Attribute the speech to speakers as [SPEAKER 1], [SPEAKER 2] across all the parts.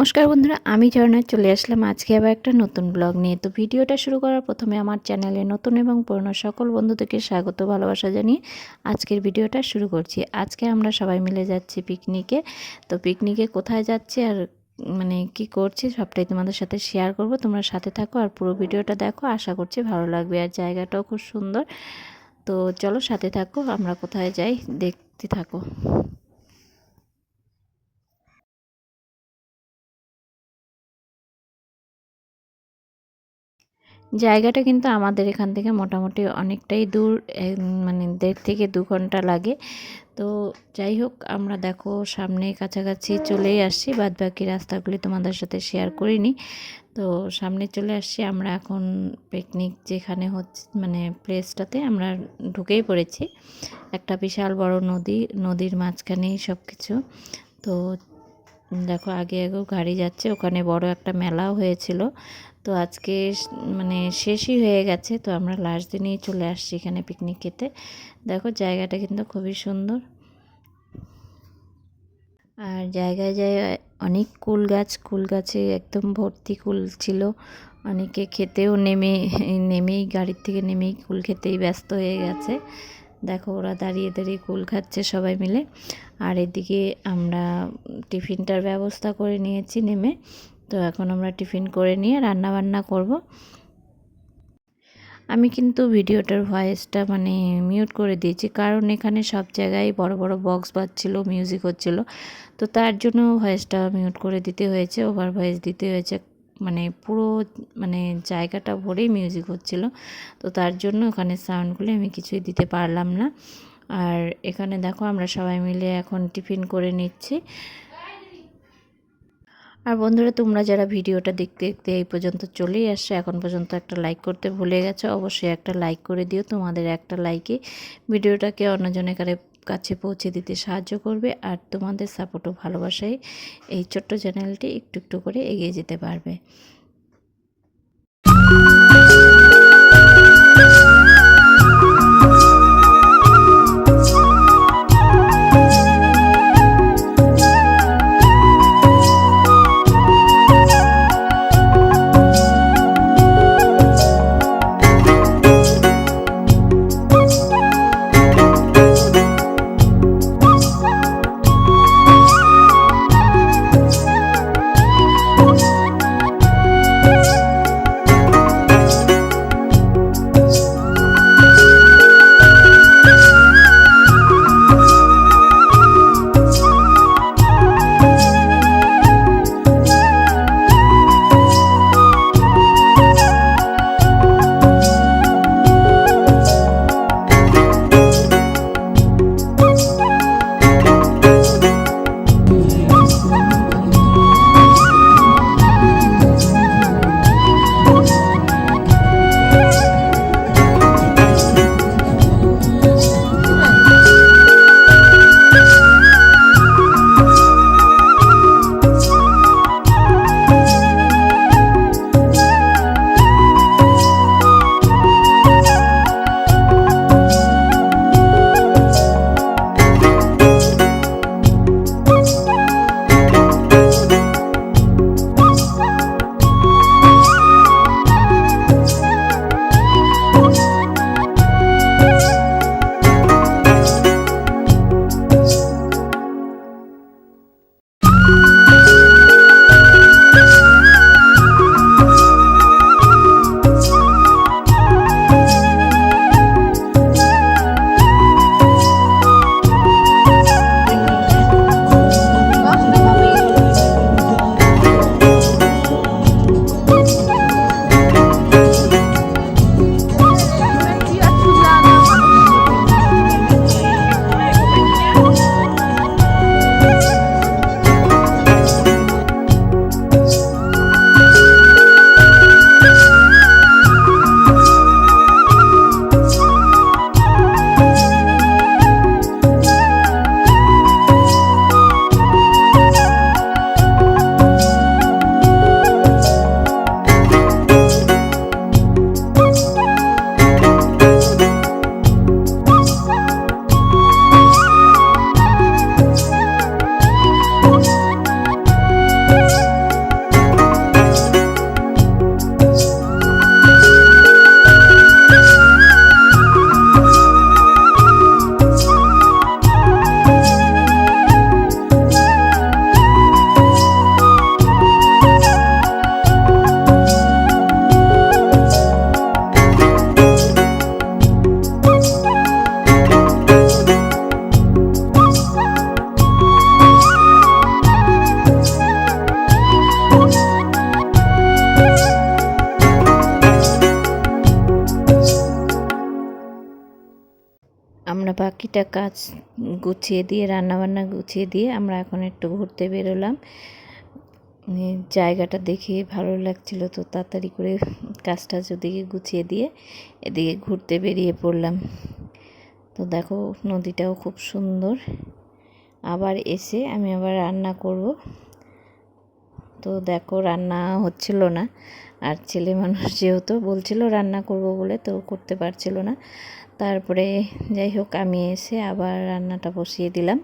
[SPEAKER 1] নমস্কার বন্ধুরা, আমি ঝর্ণা চলে আসলাম আজকে আবার একটা নতুন ব্লগ নিয়ে। তো ভিডিওটা শুরু করার প্রথমে আমার চ্যানেলে নতুন এবং পুরনো সকল বন্ধুদেরকে স্বাগত, ভালোবাসা জানিয়ে আজকের ভিডিওটা শুরু করছি। আজকে আমরা সবাই মিলে যাচ্ছি পিকনিকে। তো পিকনিকে কোথায় যাচ্ছি আর মানে কি করছি সবটাই তোমাদের সাথে শেয়ার করব। তোমরা সাথে থাকো আর পুরো ভিডিওটা দেখো, আশা করছি ভালো লাগবে। আর জায়গাটাও খুব সুন্দর। তো চলো সাথে থাকো, আমরা কোথায় যাই দেখতে থাকো। জায়গাটা কিন্তু আমাদের এখান থেকে মোটামুটি অনেকটাই দূর মানে দেড় থেকে দু ঘণ্টা লাগে। তো যাই হোক, আমরা দেখো সামনে কাছাকাছি চলেই আসছি। বাদ বাকি রাস্তাগুলি তোমাদের সাথে শেয়ার করিনি তো সামনে চলে আসছি, আমরা এখন পিকনিক যেখানে হচ্ছে মানে প্লেসটাতে আমরা ঢুকেই পড়েছি। একটা বিশাল বড় নদী, নদীর মাঝখানেই সব কিছু তো দেখো আগে আগেও গাড়ি যাচ্ছে, ওখানে বড় একটা মেলাও হয়েছিল। তো আজকে মানে শেষই হয়ে গেছে, তো আমরা লাস্ট দিনেই চলে আসছি এখানে পিকনিক খেতে। দেখো জায়গাটা কিন্তু খুবই সুন্দর। আর জায়গায় জায়গায় অনেক কুল গাছ, কুল গাছে একদম ভর্তি কুল ছিল। অনেকে খেতেও নেমে, নেমেই, গাড়ির থেকে নেমেই কুল খেতেই ব্যস্ত হয়ে গেছে। দেখো ওরা দাঁড়িয়ে দাঁড়িয়ে কুল খাচ্ছে সবাই মিলে। আর এদিকে আমরা টিফিনটার ব্যবস্থা করে নিয়েছি নেমে। তো এখন আমরা টিফিন করে নিয়ে রান্না বান্না করব। আমি কিন্তু ভিডিওটার ভয়েসটা মানে মিউট করে দিয়েছি, কারণ এখানে সব জায়গায় বড় বড় বক্স বাজছিল, মিউজিক হচ্ছিল, তো তার জন্য ভয়েসটা মিউট করে দিতে হয়েছে, ওভার ভয়েস দিতে হয়েছে মানে পুরো মানে জায়গাটা ভরেই মিউজিক হচ্ছিল, তো তার জন্য ওখানে সাউন্ডগুলো আমি কিছুই দিতে পারলাম না। আর এখানে দেখো আমরা সবাই মিলে এখন টিফিন করে নিচ্ছি। আর বন্ধুরা, তোমরা যারা ভিডিওটা দেখতে দেখতে এই পর্যন্ত চলেই আসছে, এখন পর্যন্ত একটা লাইক করতে ভুলে গেছো, অবশ্যই একটা লাইক করে দিও। তোমাদের একটা লাইকে ভিডিওটাকে অন্যজনের কাছে পৌঁছে দিতে সাহায্য করবে আর তোমাদের সাপোর্ট ও ভালোবাসায় এই ছোট্ট চ্যানেলটি একটু একটু করে এগিয়ে যেতে পারবে। আমরা বাকিটা কাজ গুছিয়ে দিয়ে, রান্নাবান্না গুছিয়ে দিয়ে আমরা এখন একটু ঘুরতে বেরোলাম। জায়গাটা দেখে ভালো লাগছিল তো তাড়াতাড়ি করে কাজটা ওদিকে গুছিয়ে দিয়ে এদিকে ঘুরতে বেরিয়ে পড়লাম। তো দেখো নদীটাও খুব সুন্দর। আবার এসে আমি আবার রান্না করব। তো দেখো রান্না হচ্ছিল না। আর ছেলে মানুষ যেহেতু বলছিল রান্না করব বলে তো করতে পারছিল না। তারপরে যাই হোক আমি এসে আবার রান্নাটা বসিয়ে দিলাম।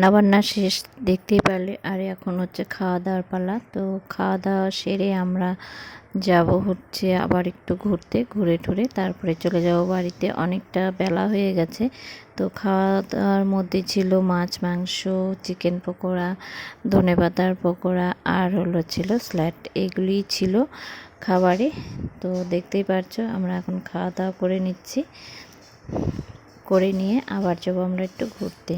[SPEAKER 1] রান্নাবান্না শেষ দেখতেই পারলে। আর এখন হচ্ছে খাওয়া দাওয়ার পালা। তো খাওয়া দাওয়া সেরে আমরা যাব হচ্ছে আবার একটু ঘুরতে, ঘুরে টুরে। তারপরে চলে যাব বাড়িতে। অনেকটা বেলা হয়ে গেছে। তো খাওয়া দাওয়ার মধ্যে ছিল মাছ, মাংস, চিকেন পকোড়া, ধনে পাতার পকোড়া, আর হলো ছিল স্ল্যাট এগুলি ছিল খাবারে। তো দেখতেই পারছ, আমরা এখন খাওয়া দাওয়া করে নিচ্ছি। করে নিয়ে আবার যাব আমরা একটু ঘুরতে।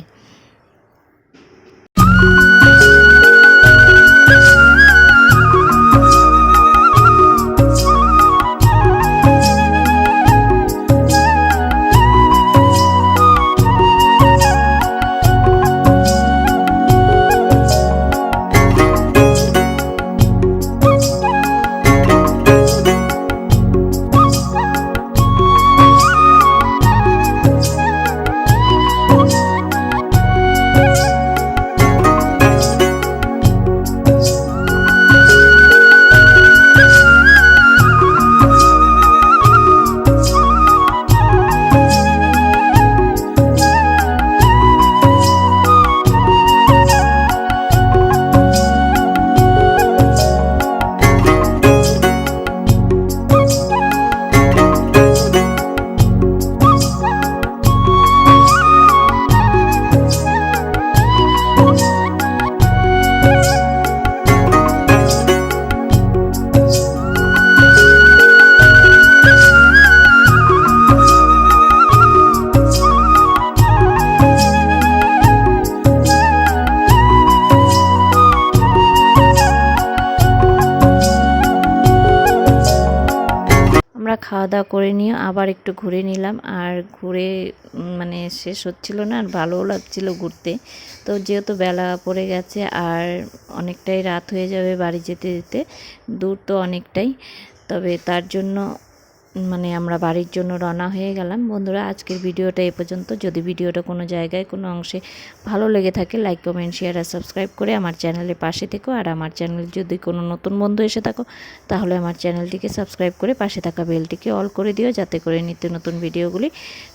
[SPEAKER 1] খাওয়া দাওয়া করে নিয়ে আবার একটু ঘুরে নিলাম। আর ঘুরে মানে শেষ হচ্ছিল না, আর ভালোও লাগছিল ঘুরতে। তো যেহেতু বেলা পড়ে গেছে, আর অনেকটাই রাত হয়ে যাবে বাড়ি যেতে যেতে, দূর তো অনেকটাই। তবে তার জন্য মানে আমরা বাড়ির জন্য রওনা হয়ে গেলাম। বন্ধুরা, আজকের ভিডিওটা এ পর্যন্ত। যদি ভিডিওটা কোনো জায়গায়, কোনো অংশে ভালো লেগে থাকে লাইক কমেন্ট শেয়ার আর সাবস্ক্রাইব করে আমার চ্যানেলের পাশে থেকো। আর আমার চ্যানেল যদি কোনো নতুন বন্ধু এসে থাকো, তাহলে আমার চ্যানেলটিকে সাবস্ক্রাইব করে পাশে থাকা বেলটিকে অল করে দিও, যাতে করে নিত্য নতুন ভিডিওগুলি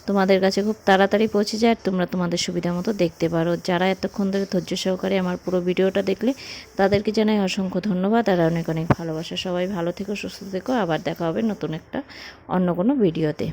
[SPEAKER 1] তোমাদের কাছে খুব তাড়াতাড়ি পৌঁছে যায় আর তোমরা তোমাদের সুবিধা মতো দেখতে পারো। যারা এতক্ষণ ধরে ধৈর্য সহকারে আমার পুরো ভিডিওটা দেখলে, তাদেরকে জানাই অসংখ্য ধন্যবাদ। আর অনেক অনেক ভালোবাসা। সবাই ভালো থেকো, সুস্থ থেকো। আবার দেখা হবে নতুন একটা অন্য কোনো ভিডিওতে।